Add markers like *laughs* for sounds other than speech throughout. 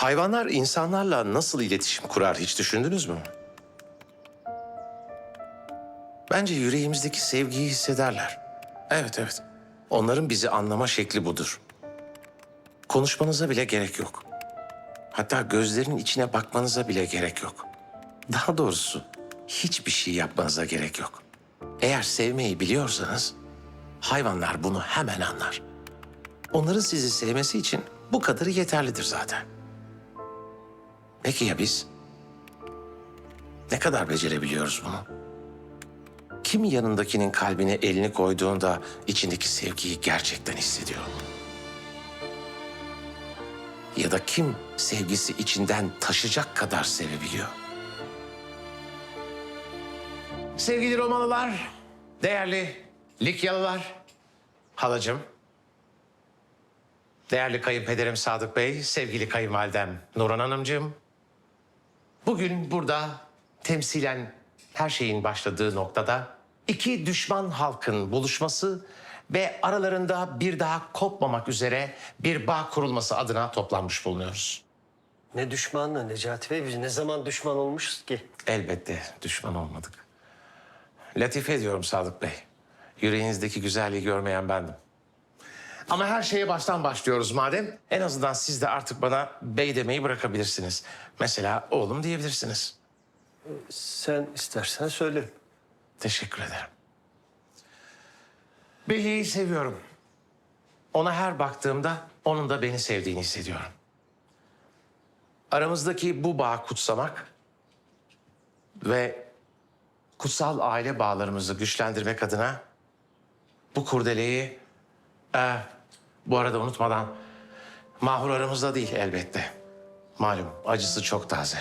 Hayvanlar insanlarla nasıl iletişim kurar hiç düşündünüz mü? Bence yüreğimizdeki sevgiyi hissederler. Evet evet. Onların bizi anlama şekli budur. Konuşmanıza bile gerek yok. Hatta gözlerinin içine bakmanıza bile gerek yok. Daha doğrusu hiçbir şey yapmanıza gerek yok. Eğer sevmeyi biliyorsanız hayvanlar bunu hemen anlar. Onların sizi sevmesi için bu kadarı yeterlidir zaten. Peki ya biz? Ne kadar becerebiliyoruz bunu? Kim yanındakinin kalbine elini koyduğunda içindeki sevgiyi gerçekten hissediyor? Ya da kim sevgisi içinden taşacak kadar sevebiliyor? Sevgili Romalılar, değerli Likyalılar, halacığım, değerli kayınpederim Sadık Bey, sevgili kayınvalidem Nurhan Hanımcığım. Bugün burada temsilen her şeyin başladığı noktada iki düşman halkın buluşması ve aralarında bir daha kopmamak üzere bir bağ kurulması adına toplanmış bulunuyoruz. Ne düşmanla Necati Bey biz ne zaman düşman olmuşuz ki? Elbette düşman olmadık. Latife ediyorum Sadık Bey. Yüreğinizdeki güzelliği görmeyen bendim. Ama her şeye baştan başlıyoruz madem. En azından siz de artık bana bey demeyi bırakabilirsiniz. Mesela oğlum diyebilirsiniz. Sen istersen söyle. Teşekkür ederim. Bey'i seviyorum. Ona her baktığımda onun da beni sevdiğini hissediyorum. Aramızdaki bu bağı kutsamak ve kutsal aile bağlarımızı güçlendirmek adına bu kurdeleyi e, bu arada unutmadan Mahur aramızda değil elbette. Malum acısı çok taze.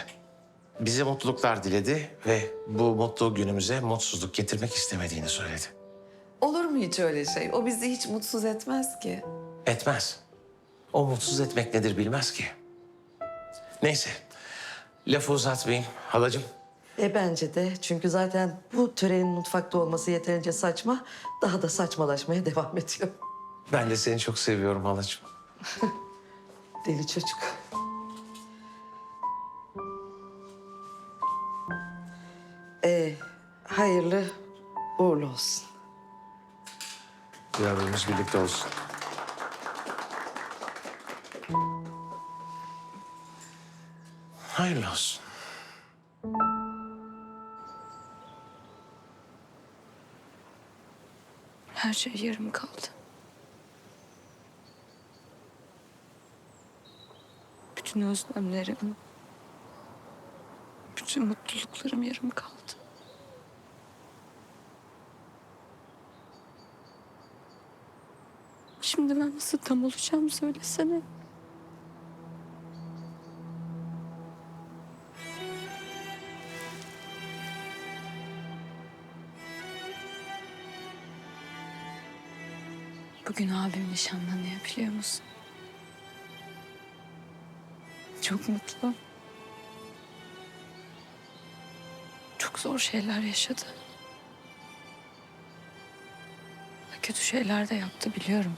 Bize mutluluklar diledi ve bu mutlu günümüze mutsuzluk getirmek istemediğini söyledi. Olur mu hiç öyle şey? O bizi hiç mutsuz etmez ki. Etmez. O mutsuz etmek nedir bilmez ki. Neyse. Lafı uzatmayayım halacığım. E bence de çünkü zaten bu törenin mutfakta olması yeterince saçma. Daha da saçmalaşmaya *laughs* devam ediyor. Ben de seni çok seviyorum halacığım. *laughs* Deli çocuk. E, hayırlı uğurlu olsun. Ömrümüz birlikte olsun. Hayırlı olsun. Her şey yarım kaldı. Bütün özlemlerim, bütün mutluluklarım yarım kaldı. Şimdi ben nasıl tam olacağım söylesene. Bugün abim nişanlanıyor biliyor musun? Çok mutlu. Çok zor şeyler yaşadı. Kötü şeyler de yaptı biliyorum.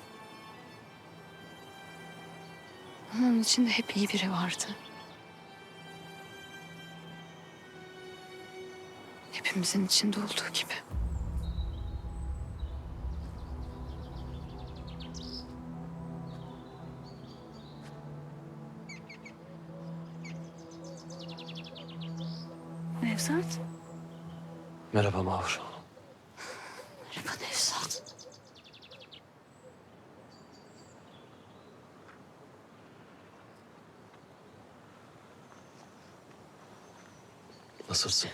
Ama onun içinde hep iyi biri vardı. Hepimizin içinde olduğu gibi. Nevzat. Merhaba Mahur. Merhaba Nevzat. Nasılsın?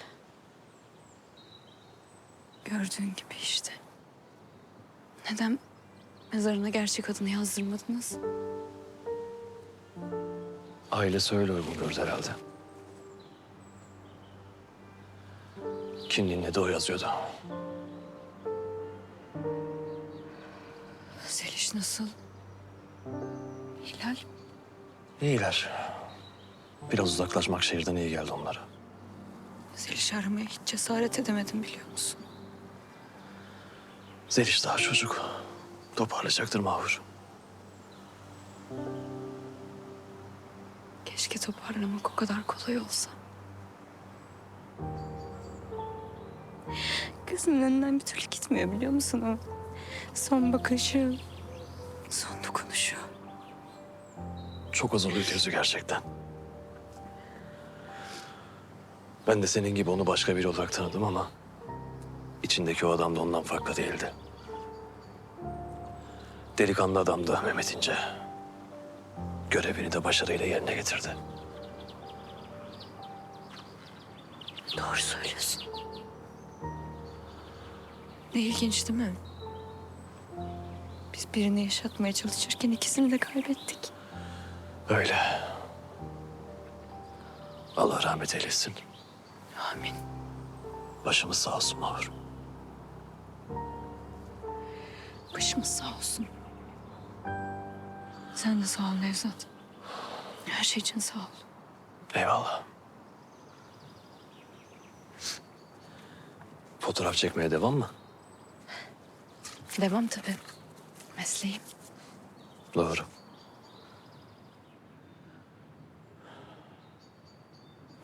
Gördüğün gibi işte. Neden mezarına gerçek adını yazdırmadınız? Ailesi öyle uygun gördü herhalde. Kimliğinde de o yazıyordu. Seliş nasıl? Hilal? İyiler. Biraz uzaklaşmak şehirden iyi geldi onlara. Zeliş'i aramaya hiç cesaret edemedim biliyor musun? Zeliş daha çocuk. Toparlayacaktır Mahur. Keşke toparlamak o kadar kolay olsa. Gözümün önünden bir türlü gitmiyor biliyor musun o? Son bakışı, son dokunuşu. Çok huzurluydu yüzü gerçekten. Ben de senin gibi onu başka biri olarak tanıdım ama... ...içindeki o adam da ondan farklı değildi. Delikanlı adamdı Mehmet İnce. Görevini de başarıyla yerine getirdi. Doğru söylüyorsun. Ne ilginç değil mi? Biz birini yaşatmaya çalışırken ikisini de kaybettik. Öyle. Allah rahmet eylesin. Amin. Başımız sağ olsun Mahur. Başımız sağ olsun. Sen de sağ ol Nevzat. Her şey için sağ ol. Eyvallah. Fotoğraf çekmeye devam mı? Devam tabii. Mesleğim. Doğru.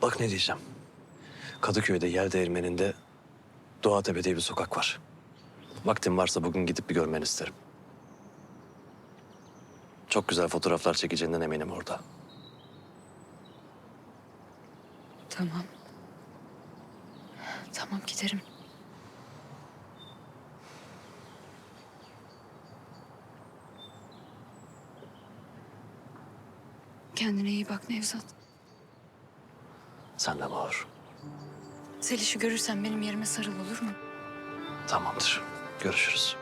Bak ne diyeceğim. Kadıköy'de yer değirmeninde Doğatepe diye bir sokak var. Vaktin varsa bugün gidip bir görmeni isterim. Çok güzel fotoğraflar çekeceğinden eminim orada. Tamam. Tamam giderim. Kendine iyi bak Nevzat. Sen de Mahur. Zeliş'i görürsen benim yerime sarıl olur mu? Tamamdır. Görüşürüz.